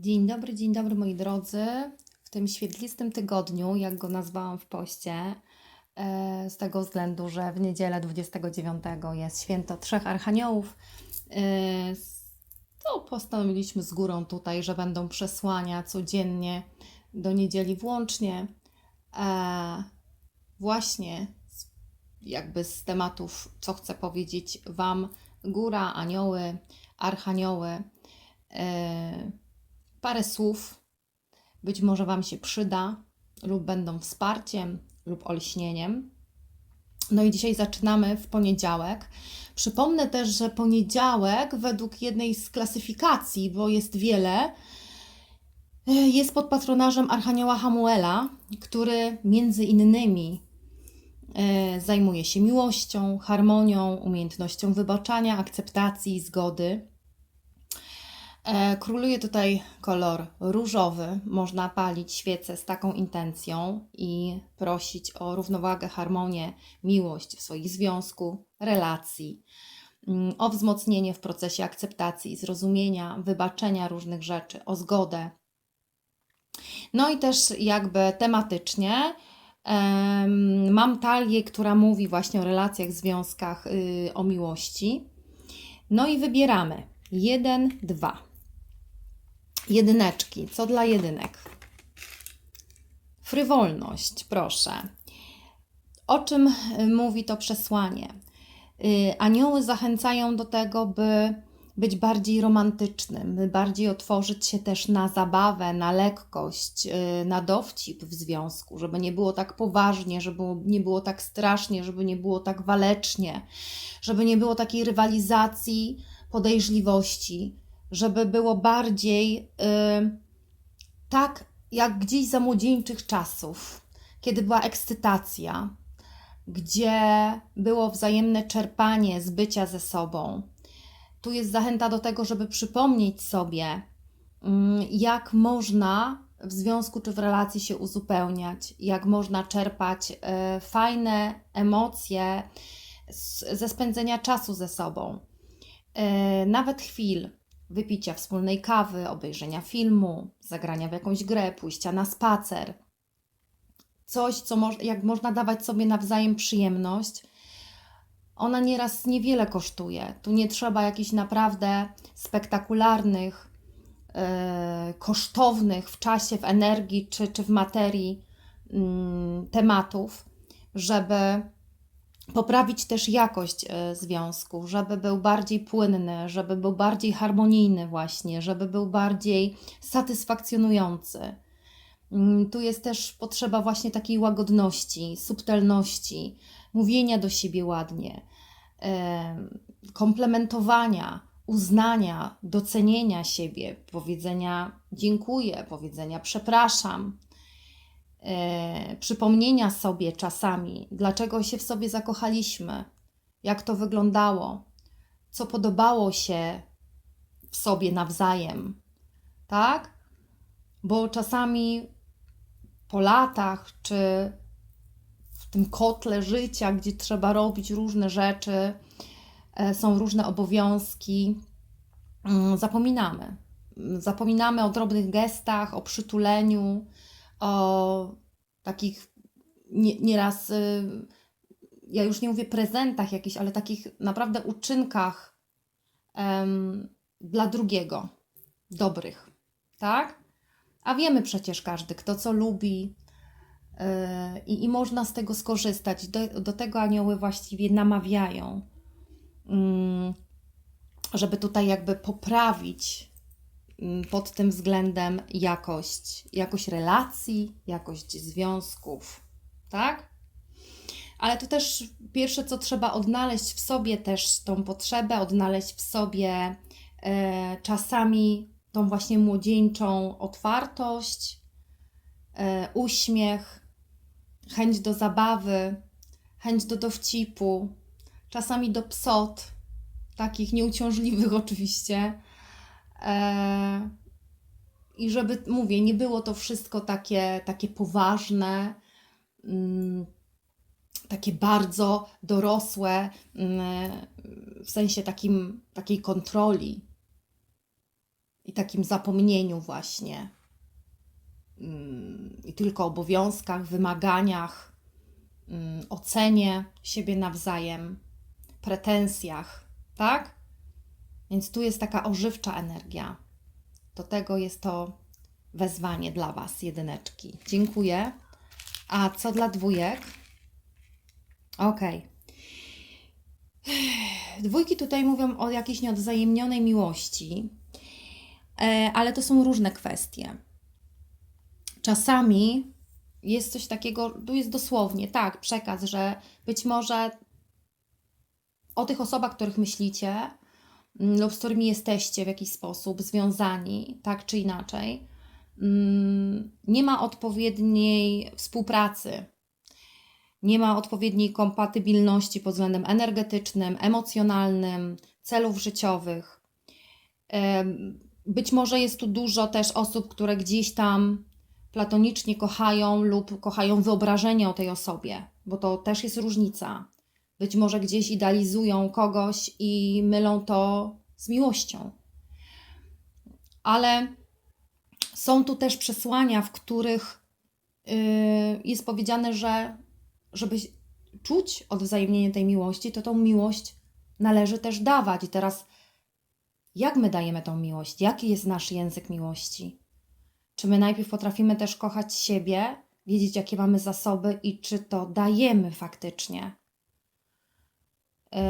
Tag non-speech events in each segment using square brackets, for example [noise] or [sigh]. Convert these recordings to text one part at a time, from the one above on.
Dzień dobry, dzień dobry moi drodzy. W tym świetlistym tygodniu, jak go nazwałam w poście, e, z tego względu, że w niedzielę 29 jest święto Trzech Archaniołów, e, to postanowiliśmy z górą tutaj, że będą przesłania codziennie do niedzieli włącznie. E, Właśnie jakby z tematów, co chcę powiedzieć Wam, góra, anioły, archanioły. Parę słów być może Wam się przyda, lub będą wsparciem, lub olśnieniem. No i dzisiaj zaczynamy w poniedziałek. Przypomnę też, że poniedziałek, według jednej z klasyfikacji, bo jest wiele, e, jest pod patronażem Archanioła Hamuela, który między innymi e, zajmuje się miłością, harmonią, umiejętnością wybaczania, akceptacji, zgody. E, Króluje tutaj kolor różowy. Można palić świece z taką intencją i prosić o równowagę, harmonię, miłość w swoich związku, relacji, mm, o wzmocnienie w procesie akceptacji, zrozumienia, wybaczenia różnych rzeczy, o zgodę. No i też jakby tematycznie em, mam talię, która mówi właśnie o relacjach, związkach, y, o miłości. No i wybieramy jeden, dwa. Jedyneczki. Co dla jedynek? Frywolność, proszę. O czym y, mówi to przesłanie? Y, Anioły zachęcają do tego, by być bardziej romantycznym, by bardziej otworzyć się też na zabawę, na lekkość, y, na dowcip w związku, żeby nie było tak poważnie, żeby nie było tak strasznie, żeby nie było tak walecznie, żeby nie było takiej rywalizacji, podejrzliwości, żeby było bardziej y, tak jak gdzieś za młodzieńczych czasów, kiedy była ekscytacja, gdzie było wzajemne czerpanie z bycia ze sobą. Tu jest zachęta do tego, żeby przypomnieć sobie, jak można w związku czy w relacji się uzupełniać, jak można czerpać e, fajne emocje ze spędzenia czasu ze sobą. E, nawet chwil wypicia wspólnej kawy, obejrzenia filmu, zagrania w jakąś grę, pójścia na spacer. Coś, co moż, jak można dawać sobie nawzajem przyjemność, ona nieraz niewiele kosztuje. Tu nie trzeba jakichś naprawdę spektakularnych, e, kosztownych w czasie, w energii czy, czy w materii mm, tematów, żeby poprawić też jakość e, związku, żeby był bardziej płynny, żeby był bardziej harmonijny, właśnie, żeby był bardziej satysfakcjonujący. Mm, Tu jest też potrzeba właśnie takiej łagodności, subtelności, mówienia do siebie ładnie, em, komplementowania, uznania, docenienia siebie, powiedzenia dziękuję, powiedzenia przepraszam, e, przypomnienia sobie czasami, dlaczego się w sobie zakochaliśmy, jak to wyglądało, co podobało się w sobie nawzajem, tak? Bo czasami po latach, czy w tym kotle życia, gdzie trzeba robić różne rzeczy, e, są różne obowiązki, mm, zapominamy. Zapominamy o drobnych gestach, o przytuleniu, o takich nie, nieraz, y, ja już nie mówię prezentach jakichś, ale takich naprawdę uczynkach dla drugiego, dobrych, tak? A wiemy przecież każdy, kto co lubi, yy, i, i można z tego skorzystać. Do, do tego anioły właściwie namawiają, mm, żeby tutaj jakby poprawić pod tym względem jakość, jakość relacji, jakość związków, tak? Ale to też pierwsze, co trzeba odnaleźć w sobie, też tą potrzebę, odnaleźć w sobie e, czasami tą właśnie młodzieńczą otwartość, e, uśmiech, chęć do zabawy, chęć do dowcipu, czasami do psot, takich nieuciążliwych [laughs] oczywiście. E, I żeby, mówię, nie było to wszystko takie, takie poważne, mm, takie bardzo dorosłe, mm, w sensie takim, takiej kontroli. i takim zapomnieniu, właśnie. Mm, I tylko obowiązkach, wymaganiach, ocenie siebie nawzajem, pretensjach, tak? Więc tu jest taka ożywcza energia. Do tego jest to wezwanie dla Was, jedyneczki. Dziękuję. A co dla dwójek? Ok. [sighs] Dwójki tutaj mówią o jakiejś nieodwzajemnionej miłości, e, ale to są różne kwestie. Czasami jest coś takiego, tu jest dosłownie, tak, przekaz, że być może o tych osobach, których myślicie, lub z którymi jesteście w jakiś sposób związani, tak czy inaczej, mm, nie ma odpowiedniej współpracy, nie ma odpowiedniej kompatybilności pod względem energetycznym, emocjonalnym, celów życiowych. Być może jest tu dużo też osób, które gdzieś tam platonicznie kochają lub kochają wyobrażenie o tej osobie, bo to też jest różnica. Być może gdzieś idealizują kogoś i mylą to z miłością. Ale są tu też przesłania, w których yy, jest powiedziane, że żeby czuć odwzajemnienie tej miłości, to tą miłość należy też dawać. I teraz, jak my dajemy tą miłość? Jaki jest nasz język miłości? Czy my najpierw potrafimy też kochać siebie, wiedzieć, jakie mamy zasoby i czy to dajemy faktycznie? Yy,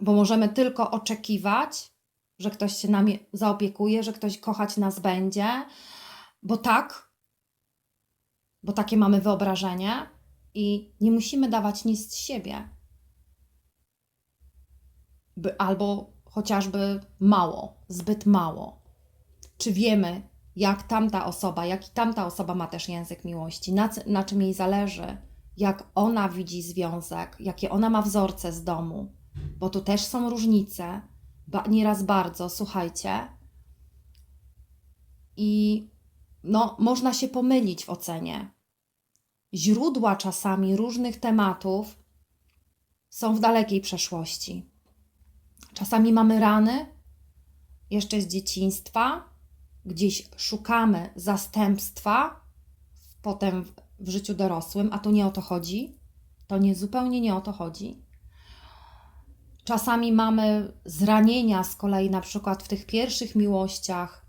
bo możemy tylko oczekiwać, że ktoś się nami zaopiekuje, że ktoś kochać nas będzie, bo tak, bo takie mamy wyobrażenie i nie musimy dawać nic z siebie. By, albo chociażby mało, zbyt mało. Czy wiemy, jak tamta osoba, jaki tamta osoba ma też język miłości, na, na czym jej zależy, jak ona widzi związek, jakie ona ma wzorce z domu, bo tu też są różnice, ba, nieraz bardzo, słuchajcie. I no, można się pomylić w ocenie. Źródła czasami różnych tematów są w dalekiej przeszłości. Czasami mamy rany jeszcze z dzieciństwa, gdzieś szukamy zastępstwa potem w, życiu dorosłym, a to nie o to chodzi. To nie zupełnie nie o to chodzi. Czasami mamy zranienia z kolei, na przykład w tych pierwszych miłościach,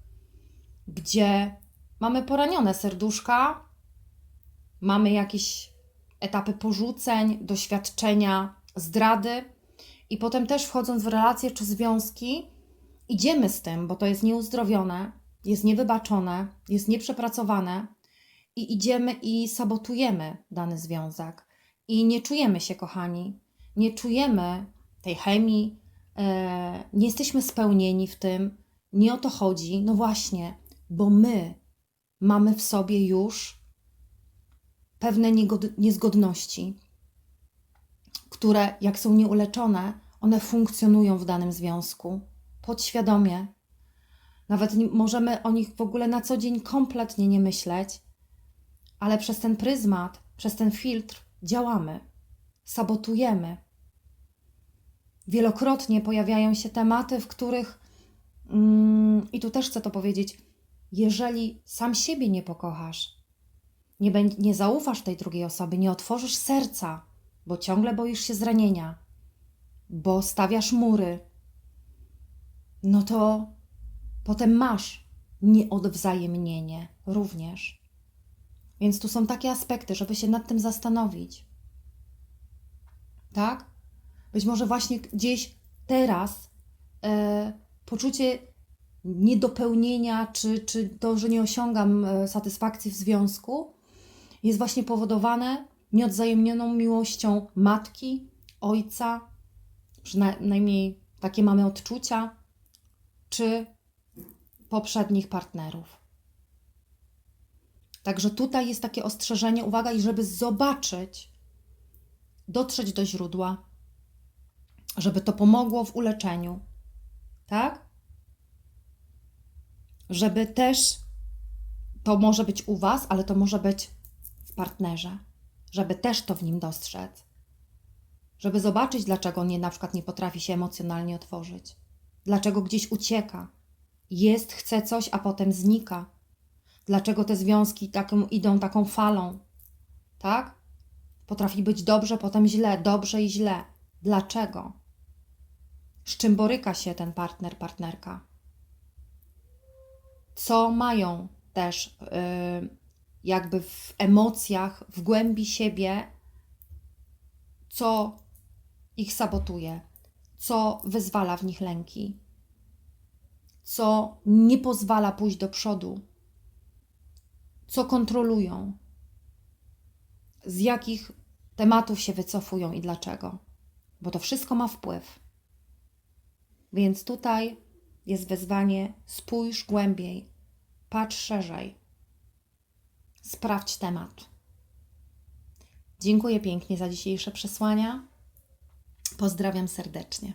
gdzie mamy poranione serduszka, mamy jakieś etapy porzuceń, doświadczenia zdrady, i potem też wchodząc w relacje czy związki, idziemy z tym, bo to jest nieuzdrowione, jest niewybaczone, jest nieprzepracowane, i idziemy i sabotujemy dany związek. I nie czujemy się kochani, nie czujemy tej chemii, e, nie jesteśmy spełnieni w tym, nie o to chodzi. No właśnie, bo my mamy w sobie już pewne niezgodności, które, jak są nieuleczone, one funkcjonują w danym związku podświadomie. Nawet możemy o nich w ogóle na co dzień kompletnie nie myśleć, ale przez ten pryzmat, przez ten filtr działamy, sabotujemy. Wielokrotnie pojawiają się tematy, w których, mm, i tu też chcę to powiedzieć, jeżeli sam siebie nie pokochasz, nie, nie zaufasz tej drugiej osoby, nie otworzysz serca, bo ciągle boisz się zranienia, bo stawiasz mury, no to potem masz nieodwzajemnienie również. Więc tu są takie aspekty, żeby się nad tym zastanowić. Tak? Być może właśnie gdzieś teraz e, poczucie niedopełnienia, czy, czy to, że nie osiągam e, satysfakcji w związku, jest właśnie powodowane nieodzajemnioną miłością matki, ojca, przynajmniej takie mamy odczucia, czy poprzednich partnerów. Także tutaj jest takie ostrzeżenie, uwaga, i żeby zobaczyć, dotrzeć do źródła, żeby to pomogło w uleczeniu, tak? Żeby też to może być u Was, ale to może być w partnerze, żeby też to w nim dostrzec, żeby zobaczyć, dlaczego nie na przykład nie potrafi się emocjonalnie otworzyć, dlaczego gdzieś ucieka, jest, chce coś, a potem znika. Dlaczego te związki taką, idą taką falą? Tak? Potrafi być dobrze, potem źle, dobrze i źle. Dlaczego? Z czym boryka się ten partner, partnerka? Co mają też yy, jakby w emocjach, w głębi siebie, co ich sabotuje, co wyzwala w nich lęki, co nie pozwala pójść do przodu, co kontrolują, z jakich tematów się wycofują i dlaczego. Bo to wszystko ma wpływ. Więc tutaj jest wezwanie: spójrz głębiej, patrz szerzej, sprawdź temat. Dziękuję pięknie za dzisiejsze przesłania. Pozdrawiam serdecznie.